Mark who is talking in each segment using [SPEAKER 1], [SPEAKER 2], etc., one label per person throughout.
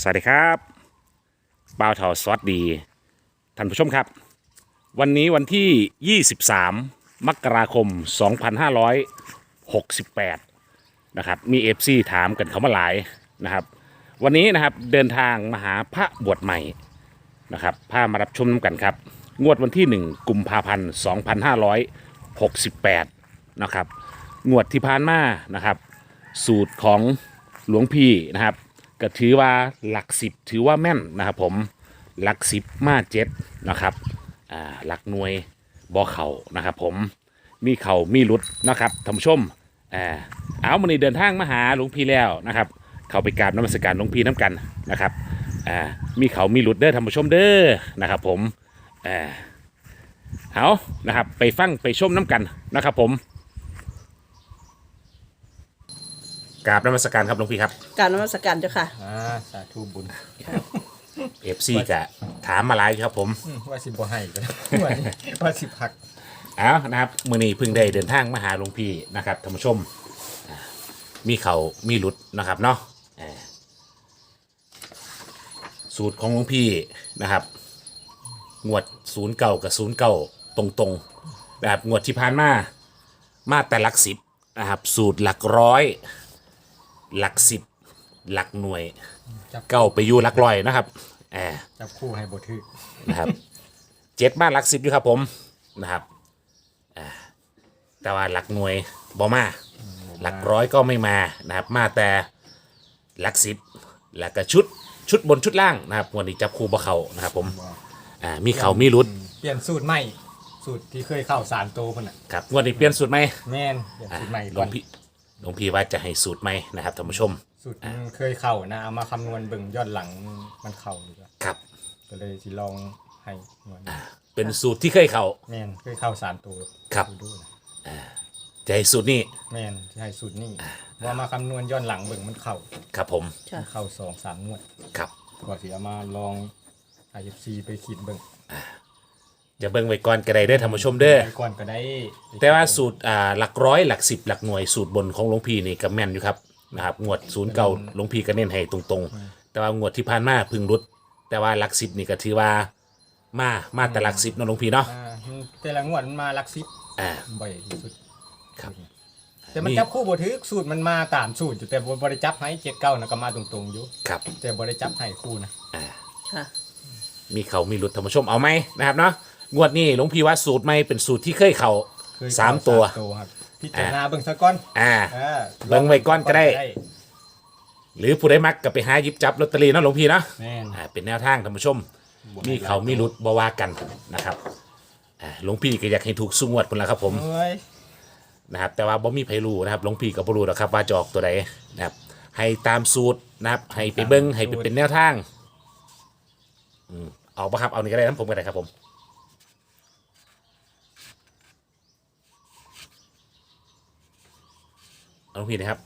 [SPEAKER 1] สวัสดีครับบ่าวเถาสวัสดี ท่านผู้ชมครับ วันนี้วันที่ 23 มกราคม 2568 นะครับ มีเอฟซีถามกันเขามาหลายนะครับ วันนี้นะครับเดินทางมาหาพระบวชใหม่นะครับพามารับชมกันครับ งวดวันที่ 1 กุมภาพันธ์ 2568 นะครับ งวดที่ผ่านมานะครับ สูตรของหลวงพี่นะครับ ก็ถือว่าหลักสิบถือว่าแม่นนะครับผมหลักสิบมาเจ็ดนะครับอ่าหลักหน่วยบอเข่านะครับผมมีเข่ามีหลุดนะครับท่านผู้ชมอ่าเอาวันนี้เดินทางมาหาหลวงพี่แล้วนะครับ เข้าไปกราบน้ำมัสการหลวงพี่น้ำกันนะครับอ่ามีเขามีหลุดเด้อท่านผู้ชมเด้อนะครับ ผมอ่าเอานะครับ ไปฟังไปชมน้ำกันนะครับ ผม กราบนมัสการครับหลวงพี่ครับ
[SPEAKER 2] การนมัสการเจ้าค่ะ
[SPEAKER 3] อ่าสาธุบุญ
[SPEAKER 1] เอฟซีจะถามมาหลายครับผม
[SPEAKER 3] อืมว่าสิบ่ให้ก็ว่าว่าสิพัก
[SPEAKER 1] เอานะครับมือนี้เพิ่งได้เดินทางมาหาหลวงพี่นะครับท่านผู้ชมอ่ามีเขามีหลุดนะครับเนาะอ่าสูตรของหลวงพี่นะครับ งวดศูนย์เก่ากับศูนย์เก่าตรงๆนะครับงวดที่ผ่านมามาแต่หลักสิบนะครับสูตรหลักร้อย หลักสิบหลักหน่วย
[SPEAKER 3] จับ
[SPEAKER 1] เก้าไปอยู่หลักร้อยนะครับแอบ
[SPEAKER 3] จับคู่ให้บ่ถือ
[SPEAKER 1] นะครับ เจ็ดบ้านหลักสิบอยู่ครับผมนะครับอ่าแต่ว่าหลักหน่วยบ่มาหลักร้อยก็ไม่มานะครับ มาแต่หลักสิบแล้วก็ชุดชุดบนชุดล่างนะครับวันนี้จับคู่บ่เขานะครับผมอ่ามีเขามีรุด
[SPEAKER 3] เปลี่ยนสูตรใหม่สูตรที่เคยเข้าสารโตพุ่นน่ะ
[SPEAKER 1] ครับวันนี้เปลี่ยนสูตรไหม
[SPEAKER 3] แม่นเปลี่ยน
[SPEAKER 1] อ่า
[SPEAKER 3] สูตรใหม่
[SPEAKER 1] หล
[SPEAKER 3] ก่
[SPEAKER 1] ว
[SPEAKER 3] องน
[SPEAKER 1] พี่ หลวงพี่ว่าจะให้สูตรไหมนะครับท่านผู้ชม
[SPEAKER 3] สูตรมันเคยเข้านะเอามาคำนวณเบิ่งย้อนหลังมันเข้าอยู่แล้ว
[SPEAKER 1] ครับ
[SPEAKER 3] ก็เลยสิลองให้หน่วย
[SPEAKER 1] เป็นสูตรที่เคยเขา
[SPEAKER 3] แม่นเคยเข้าสารโต
[SPEAKER 1] ครับ
[SPEAKER 3] ดูดูนะ
[SPEAKER 1] จะให้สูตรนี้
[SPEAKER 3] แม่นสิให้สูตรนี้ว่ามาคำนวณย้อนหลังเบิ่งมันเข้า
[SPEAKER 1] ครับผม
[SPEAKER 2] ค่ะ
[SPEAKER 3] เข้าสองสามงวด
[SPEAKER 1] ครับ
[SPEAKER 3] ก็สิเอามาลอง IFC ไปคิดเบิ่ง
[SPEAKER 1] จะเบิ่งไว้ก่อนก็ได้เด้อท่านผู้ชมเด้อ
[SPEAKER 3] ไปก่อนก็ได้
[SPEAKER 1] แต่ว่าสูตรอ่าหลักร้อยหลักสิบหลักหน่วยสูตรบนของหลวงพี่นี่ก็แม่นอยู่ครับนะครับงวดศูนย์เก่าหลวงพี่ก็เน้นให้ตรงๆ แต่ว่างวดที่ผ่านมาพึ่งรุด แต่ว่าหลักสิบนี่ก็ถือว่ามามาแต่หลักสิบเนาะหลวงพี่เนาะ
[SPEAKER 3] อ่าแต่ละงวดมันมาหลักสิบ
[SPEAKER 1] อ่า
[SPEAKER 3] บ่อยที่สุด
[SPEAKER 1] ครับ
[SPEAKER 3] แต่มัน
[SPEAKER 1] นี่
[SPEAKER 3] จับคู่บ่ถือสูตรมันมาตามสูตรอยู่แต่บ่บ่ได้จับให้เจ็ดเก้านะก็มาตรงๆอยู่
[SPEAKER 1] ครับ
[SPEAKER 3] แต่บ่ได้จับให้คู่นะ
[SPEAKER 1] อ่า
[SPEAKER 2] ค่ะ
[SPEAKER 1] มีเขามีรุดท่านผู้ชมเอาไหมนะครับเนาะ งวดนี้หลวงพี่ว่าสูตรไม่เป็นสูตรที่เคยเขา
[SPEAKER 3] เคย
[SPEAKER 1] สามตัว
[SPEAKER 3] สามตัว ครับพิจารณาเบิ่งซะก่อน
[SPEAKER 1] อ่า
[SPEAKER 3] อ่า
[SPEAKER 1] เบิ่งไว้ก่อนก็ได้ หรือผู้ใดมักก็ไปหาหยิบจับลอตเตอรี่เนาะหลวงพี่เนาะ
[SPEAKER 3] แม่น
[SPEAKER 1] อ่าเป็นแนวทางท่านผู้ชม มีเขามีรุดบว่ากันนะครับอ่าหลวงพี่ก็อยากให้ถูกสุงวดพุ่นละครับผม
[SPEAKER 3] เอ้ย
[SPEAKER 1] นะครับแต่ว่าบ่มีไผรู้นะครับหลวงพี่ก็บ่รู้หรอกครับว่าจะออกตัวใดนะครับให้ตามสูตรนะครับให้ไปเบิ้งให้ไปเป็นแนวทางอืมเอาปะครับเอานี่ก็ได้นะผมก็ได้ครับผม เอาหลวงพี่นะครับ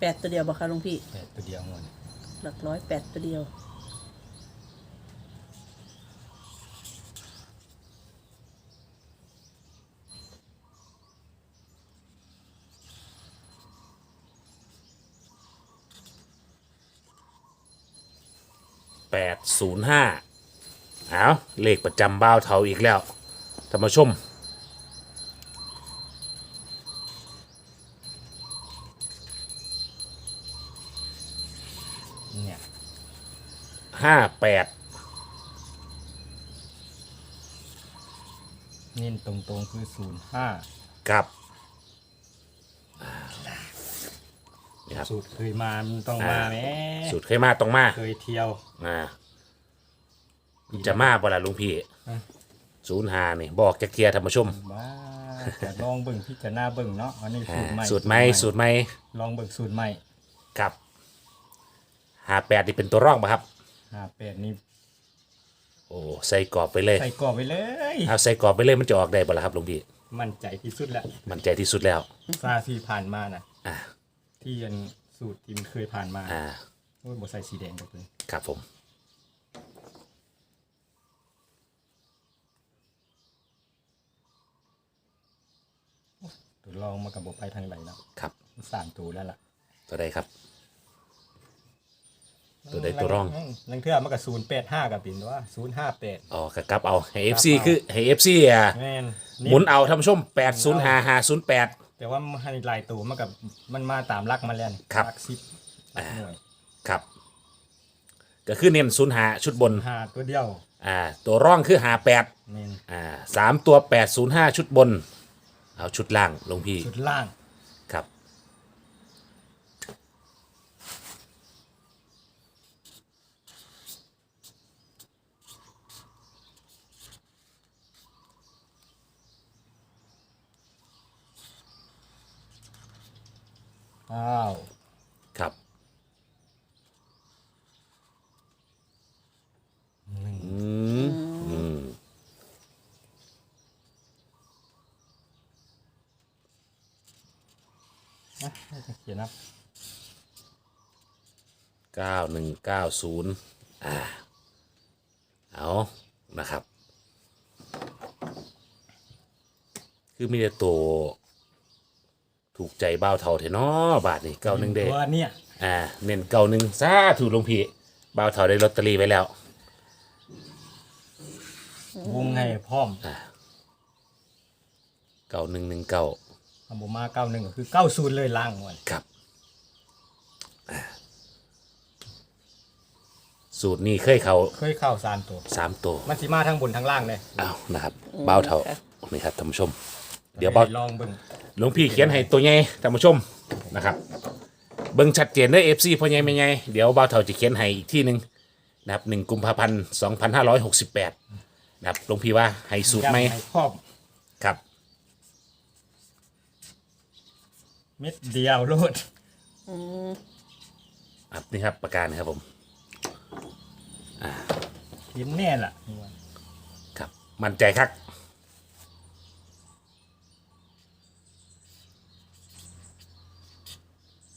[SPEAKER 2] แปดตัวเดียวบ่คะหลวงพี่
[SPEAKER 3] แต่ตัวเดียวงวด
[SPEAKER 2] หลักร้อยแปดตัวเดียว
[SPEAKER 1] แปดศูนย์ห้าเอาเลขประจำบ้าวเทาอีกแล้วท่านผู้ชม
[SPEAKER 3] เนี่ย
[SPEAKER 1] ห้าแปด
[SPEAKER 3] เน้นตรงๆคือศูนย์ห้า
[SPEAKER 1] กับ นี่ครับ
[SPEAKER 3] สูตรเคยมามันต้องมาแหม
[SPEAKER 1] สูตรเคยมาตรงมา
[SPEAKER 3] เคยเที่ยว
[SPEAKER 1] อ่าจะมาบ่ล่ะลุงพี่
[SPEAKER 3] ฮะ
[SPEAKER 1] ศูนย์หานี่บอกจะเคลียร์ท่านผู้ชม
[SPEAKER 3] ว้าแต่ลองเบิ่งพิจารณาเบิ่งเนาะอันนี้
[SPEAKER 1] อ่า
[SPEAKER 3] สูตรใหม่
[SPEAKER 1] สูตรไหมสูตรไหม
[SPEAKER 3] ลองเบิ่งสูตรใหม่
[SPEAKER 1] กับหาแปดนี่เป็นตัวร่องป่ะครับ
[SPEAKER 3] ห้าแปดนี่
[SPEAKER 1] โอ้ใส่กรอบไปเลย
[SPEAKER 3] ใส่กรอบไปเลย
[SPEAKER 1] เอาใส่กรอบไปเลยมันจะออกได้บ่ล่ะครับหลวงพี่
[SPEAKER 3] มั่นใจที่สุดแล้ว
[SPEAKER 1] มันใจที่สุดแล้ว
[SPEAKER 3] ซาที่ผ่านมานะ
[SPEAKER 1] อ่า
[SPEAKER 3] ที่ยันสูตรที่มันเคยผ่านมา
[SPEAKER 1] อ่า
[SPEAKER 3] โอ้ยบ่ใส่สีแดงเลย
[SPEAKER 1] ครับผม
[SPEAKER 3] ตัวลองมากับบ่ไปทางไหนแล้ว
[SPEAKER 1] ครับ
[SPEAKER 3] สามตัวแล้วล่ะ
[SPEAKER 1] ตัวใดครับ ตัวใดตัวร่อง
[SPEAKER 3] ลังเทื่อมันก็ศูนย์แปดห้ากับปินว่าศูนย์ห้าแปด
[SPEAKER 1] อ๋อกระกลับเอาให้ FC
[SPEAKER 3] ครับเอา
[SPEAKER 1] คือให้ FC อะ
[SPEAKER 3] แม่น
[SPEAKER 1] หมุนเอาท่านผู้ชม805508
[SPEAKER 3] แต่ว่ามันให้ลายตัวมันกับมันมาตามลักมาแล้วนี่
[SPEAKER 1] ครับ
[SPEAKER 3] ลักสิบลักหน่วย
[SPEAKER 1] ครับ ก็คือเน้น05ชุดบน
[SPEAKER 3] ห้าตัวเดียว
[SPEAKER 1] อ่า ตัวร่องคือ58
[SPEAKER 3] แม่น
[SPEAKER 1] อ่าสามตัว805ชุดบน เอาชุดล่างหลวงพี่
[SPEAKER 3] ชุดล่าง อ้าว
[SPEAKER 1] ครับ
[SPEAKER 3] หนึ่ง
[SPEAKER 1] อืมอืม
[SPEAKER 3] นะเขียนนะ
[SPEAKER 1] เก้าหนึ่งเก้าศูนย์อ่าเอานะครับ คือมีแต่ตัว ถูกใจเบ้าวเท่าเถอะเนาะบาทนี่เก้าหนึ่งเด้
[SPEAKER 3] ตัวเนี่ย
[SPEAKER 1] อ่าเน้นเก้าหนึ่งซาถูกลงพี่เบ้าวเท่าได้ลอตเตอรี่ไว้แล้ว
[SPEAKER 3] วงให้พร้อม
[SPEAKER 1] เก้าหนึ่งหนึ่งเก้า
[SPEAKER 3] คำบมาเก้าหนึ่งก็คือเก้าศูนย์เลยล่างวัน
[SPEAKER 1] ครับอ่าสูตรนี้เคยเขา
[SPEAKER 3] เคยเข้าสามตัว
[SPEAKER 1] สามตัว
[SPEAKER 3] มันสิมาทั้งบนทั้งล่างเลย
[SPEAKER 1] เอานะครับเบ้าวเท่านี่ครับท่านผู้ชม เดี๋ยวเบ้า
[SPEAKER 3] ลองเบิ่ง
[SPEAKER 1] หลวงพี่เขียนให้ตัวใหญ่ท่านผู้ชมนะครับ เบิ่งชัดเจนเด้อ FC พ่อใหญ่แม่ใหญ่เดี๋ยวบ่าวเฒ่าจะเขียนให้อีกที่หนึ่งนะครับ1กุมภาพันธ์2568นะครับหลวงพี่ว่าให้สูตรไหม
[SPEAKER 3] ย้ำให้พร้อม
[SPEAKER 1] ครับ
[SPEAKER 3] เม็ดเดียวโลด
[SPEAKER 1] ครับนี่ครับประกาศนะครับผม
[SPEAKER 3] เห็นแน่ล่ะ
[SPEAKER 1] ครับ มั่นใจครับ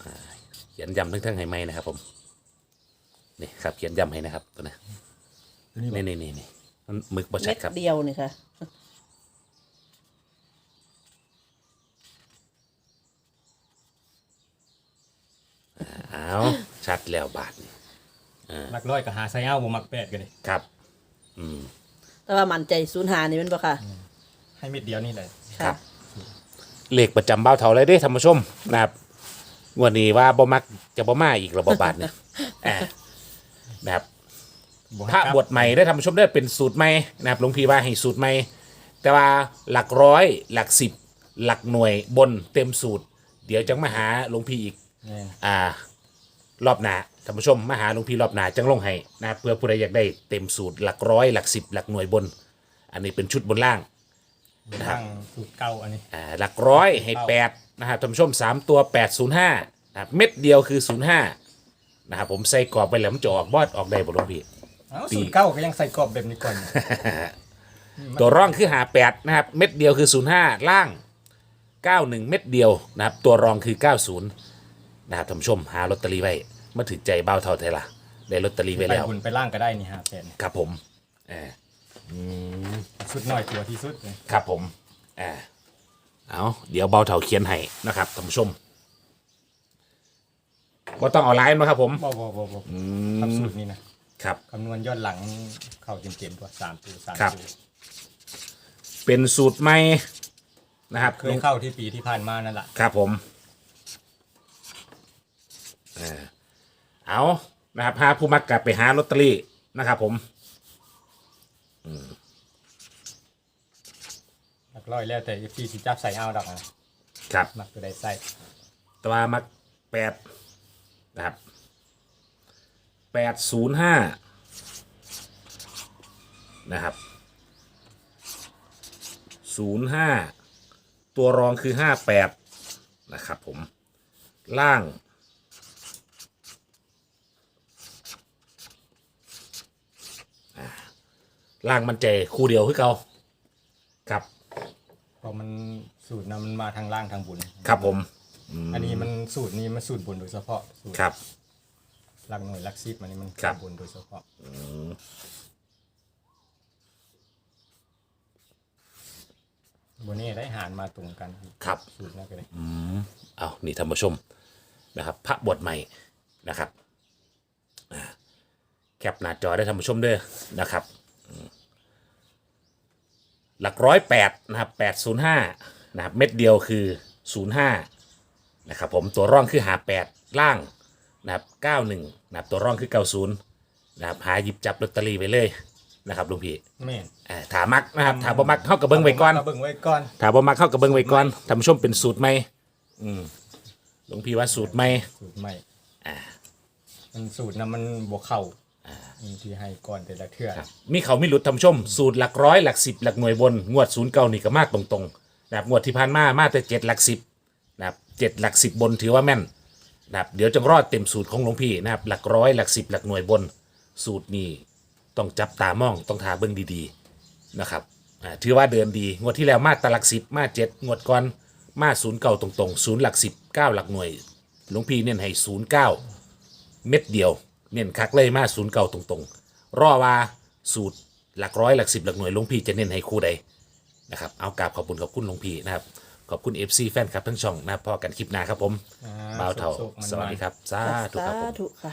[SPEAKER 1] อ่าเขียนย้ำทั้งๆให้ไหมนะครับ ผมนี่ครับเขียนย้ำให้นะครับตัวนี้
[SPEAKER 3] ตัวนี้บอก
[SPEAKER 1] นี่นี่นี่นี่มันหมึกบชั
[SPEAKER 2] เม็
[SPEAKER 1] ด
[SPEAKER 2] ด
[SPEAKER 1] ครับ
[SPEAKER 2] เดียวนี่ค่ะ
[SPEAKER 1] เอาชัดแล้วบาทนี่
[SPEAKER 3] หลักร้อยก็หาไซเอาบ่มักแปดกันเลย
[SPEAKER 1] ครับ
[SPEAKER 2] แต่ว่ามันใจศูนย์หานี่แมันบ่ค่ะ
[SPEAKER 3] ให้เม็ดเดียวนี่เลย
[SPEAKER 1] ครับ เลขประจำเบ้าเท่าไรได้ท่านผู้ชมนะครับง วันนี้ว่าบ่มักจะบ่มาอีกระบบบาทเนี่ยอ่านะครับ
[SPEAKER 3] บ่
[SPEAKER 1] พ
[SPEAKER 3] ให้
[SPEAKER 1] ระ
[SPEAKER 3] กลั
[SPEAKER 1] บทใหม่ได้ท่านผู้ชมได้เป็นสูตรใหม่นะครับหลวงพี่ว่าให้สูตรใหม่แต่ว่าหลักร้อยหลักสิบหลักหน่วยบนเต็มสูตร เดี๋ยวจังมาหาหลวงพี่อีก
[SPEAKER 3] แม่น
[SPEAKER 1] อ่ารอบหน้าท่านผู้ชมมาหาหลวงพี่รอบหน้าจังลงให้นะครับเพื่อผู้ใดอยากได้เต็มสูตรหลักร้อยหลักสิบหลักหน่วยบน อันนี้เป็นชุดบนล่าง
[SPEAKER 3] ทางสูตรเก่าอันนี้
[SPEAKER 1] อ่าหลักร้อยให้แปดนะครับท่านผู้ชมสามตัวแปดศูนย์ห้านะครับเม็ดเดียวคือศูนย์ห้านะครับผมใส่กรอบไปแล้วมันจะออกบอดออกได้บ่หลวงพี่
[SPEAKER 3] เอ้าสูตรเก่าก็ยังใส่กรอบแบบนี้ก่อน
[SPEAKER 1] ตัวร่องคือหาแปดนะครับเม็ดเดียวคือศูนย์ห้าล่างเก้าหนึ่งเม็ดเดียวนะครับตัวรองคือเก้าศูนย์นะครับท่านผู้ชมหาลอตเตอรี่ไว้มาถือใจเบ้าเท่าไทยละได้ลอตเตอรี่ไว้
[SPEAKER 3] ไป
[SPEAKER 1] แล้ว
[SPEAKER 3] บุญไปล่างก็ได้นี่ฮะแปด
[SPEAKER 1] ครับผมอ่า
[SPEAKER 3] สุดน้อยตัวที่สุดเลย
[SPEAKER 1] ครับผมอ่าเอาเดี๋ยวเบาเท่าเขียนให้นะครับท่านผู้ชมก็ต้องเอาไลน์มาครับ ผม
[SPEAKER 3] บ่บ่บ่บ่
[SPEAKER 1] อื
[SPEAKER 3] ครับ
[SPEAKER 1] ม
[SPEAKER 3] สูตรนี้นะครับ คำนวณยอดหลังเข้าเต็มๆตัวสามตัวสาม
[SPEAKER 1] ครับ
[SPEAKER 3] ตัว
[SPEAKER 1] เป็นสูตรใหม่นะครับ
[SPEAKER 3] เคยเข้าที่ปีที่ผ่านมานั่นแหละ
[SPEAKER 1] ครับผมเออเอานะครับหาผู้มักกลับไปหาลอตเตอรี่นะครับ ผม
[SPEAKER 3] หลักร้อยแล้วแต่ที่สิจับใส่เอาดอกนะครับ มักตัวใดใส่
[SPEAKER 1] แตัวามักแปดนะครับแปดศูนย์ห้านะครับศูนย์ห้าตัวรองคือห้าแปดนะครับผม ล่าง ล่างมันใจคู่เดียวคือเก่าครับ
[SPEAKER 3] เพราะมันสูตรนะมันมาทางล่างทางบุญ
[SPEAKER 1] ครับผม
[SPEAKER 3] อันนี้มันสูตรนี้มันสูตรบุญโดยเฉพาะสูตร
[SPEAKER 1] ครับ
[SPEAKER 3] หลักหน่วยหลักซิปอันนี้มัน
[SPEAKER 1] ครับ
[SPEAKER 3] บุญโดยเฉพาะบนนี้ได้หารมาตรงกัน
[SPEAKER 1] ครับ
[SPEAKER 3] สูตรนั้นก็เลย
[SPEAKER 1] เอานี่ท่านผู้ชมนะครับ พระบทใหม่นะครับอ่าแคปหน้าจอได้ท่านผู้ชมเด้อนะครับอืม หลักร้อยแปดนะครับแปดศูนย์ห้านะครับเม็ดเดียวคือศูนย์ห้านะครับผมตัวร่องคือหาแปดล่างนะครับเก้าหนึ่งนะครับตัวร่องคือเก้าศูนย์นะครับหาหยิบจับลอตเตอรี่ไปเลยนะครับลุงพี่
[SPEAKER 3] แม่น
[SPEAKER 1] อ่าถามักนะครับถาบ่มักเข้ากับเบิ้งไว้ก่อน
[SPEAKER 3] เบิ่งไว้ก่อน
[SPEAKER 1] ถามว่ามาเข้ากับเบิ้งไว้ก่อนท่านผู้ชมเป็นสูตรไหมอืมหลวงพี่ว่าสูตรไหม
[SPEAKER 3] สูตรใหม่มันสูตรนะมันบวกเข่า อืมที่ให้ก่อนแต่ละเทื่อ
[SPEAKER 1] ครับมีเขาไม่หลุดท่านผู้ชม สูตรหลักร้อยหลักสิบหลักหน่วยบน งวดศูนย์เก้านี่ก็มากตรงๆนะครับงวดที่ผ่านมามาแต่เจ็ดหลักสิบนะครับเจ็ดหลักสิบบนถือว่าแม่นนะครับเดี๋ยวจะรอดเต็มสูตรของหลวงพี่นะครับหลักร้อยหลักสิบหลักหน่วยบน สูตรนี้ต้องจับตามองต้องทาเบิ้งดีๆนะครับอ่าถือว่าเดินดี งวดที่แล้วมาแตหลักสิบมาเจ็ดงวดก่อนมาศูนย์เก้าตรงๆศูนย์หลักสิบเก้าหลักหน่วย หลวงพี่เน้นให้ศูนย์เก้าเม็ดเดียว เน้นคักเลยมาศูนย์เก้าตรงๆ รอว่าสูตรหลักร้อยหลักสิบหลักหน่วยหลวงพี่จะเน้นให้คู่ใดนะครับเอากราบขอบคุณขอบคุณหลวงพี่นะครับขอบคุณ FC แฟนคลับทั้งช่องนะครับพอกันคลิปหน้าครับผม
[SPEAKER 3] อ่า
[SPEAKER 1] บ่าวเท่า
[SPEAKER 3] สุขๆมันๆ
[SPEAKER 1] สวัสดีครับสาธุครับผม
[SPEAKER 2] ธุค่ะ